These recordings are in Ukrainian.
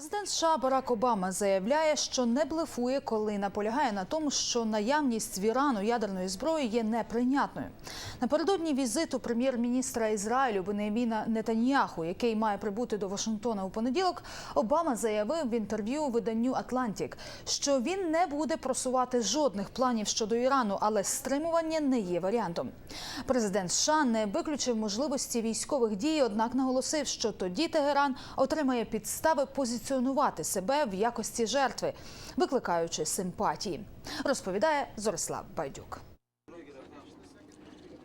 Президент США Барак Обама заявляє, що не блефує, коли наполягає на тому, що наявність в Ірану ядерної зброї є неприйнятною. Напередодні візиту прем'єр-міністра Ізраїлю Бенеміна Нетаньяху, який має прибути до Вашингтона у понеділок, Обама заявив в інтерв'ю виданню Атлантік, що він не буде просувати жодних планів щодо Ірану, але стримування не є варіантом. Президент США не виключив можливості військових дій, однак наголосив, що тоді Тегеран отримає підстави позиціонувати себе в якості жертви, викликаючи симпатії. Розповідає Зорислав Байдюк.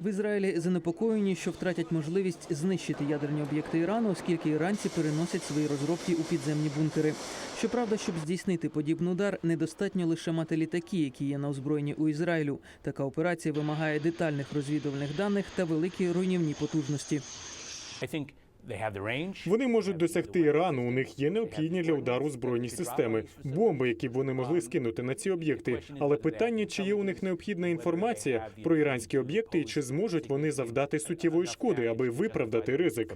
В Ізраїлі занепокоєні, що втратять можливість знищити ядерні об'єкти Ірану, оскільки іранці переносять свої розробки у підземні бункери. Щоправда, щоб здійснити подібний удар, недостатньо лише мати літаки, які є на озброєнні у Ізраїлю. Така операція вимагає детальних розвідувальних даних та великі руйнівні потужності. Вони можуть досягти Ірану. У них є необхідні для удару збройні системи, бомби, які б вони могли скинути на ці об'єкти. Але питання, чи є у них необхідна інформація про іранські об'єкти, і чи зможуть вони завдати суттєвої шкоди, аби виправдати ризик.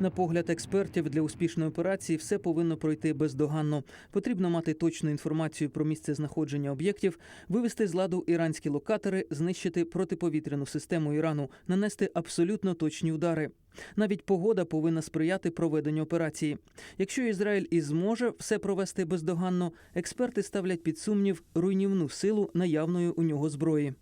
На погляд експертів для успішної операції все повинно пройти бездоганно. Потрібно мати точну інформацію про місце знаходження об'єктів, вивести з ладу іранські локатори, знищити протиповітряну систему Ірану, нанести абсолютно точні удари. Навіть погода повинна сприяти проведенню операції. Якщо Ізраїль і зможе все провести бездоганно, експерти ставлять під сумнів руйнівну силу наявної у нього зброї.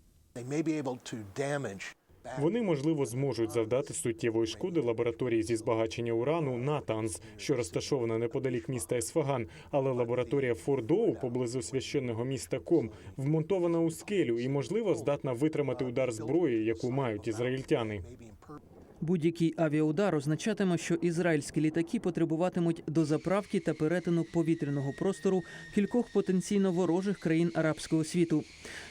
Вони можливо зможуть завдати суттєвої шкоди лабораторії зі збагачення урану Натанз, що розташована неподалік міста Есфаган. Але лабораторія Фордоу поблизу священного міста Ком вмонтована у скелю і можливо здатна витримати удар зброї, яку мають ізраїльтяни. Будь-який авіаудар означатиме, що ізраїльські літаки потребуватимуть до заправки та перетину повітряного простору кількох потенційно ворожих країн арабського світу.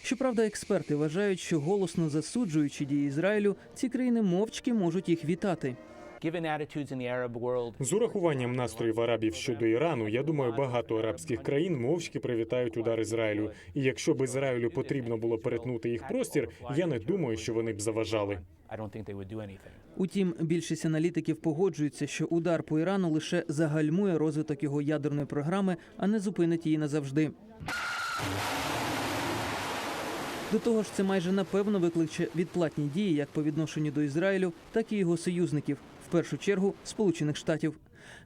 Щоправда, експерти вважають, що голосно засуджуючи дії Ізраїлю, ці країни мовчки можуть їх вітати. Given attitudes in the Arab world, З урахуванням настроїв арабів щодо Ірану, я думаю, багато арабських країн мовчки привітають удар Ізраїлю. І якщо б Ізраїлю потрібно було перетнути їх простір, я не думаю, що вони б заважали. I don't think they would do anything. Утім, більшість аналітиків погоджуються, що удар по Ірану лише загальмує розвиток його ядерної програми, а не зупинить її назавжди. До того ж, це майже напевно викличе відплатні дії як по відношенню до Ізраїлю, так і його союзників, в першу чергу Сполучених Штатів.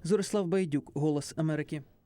Зорислав Байдюк, Голос Америки.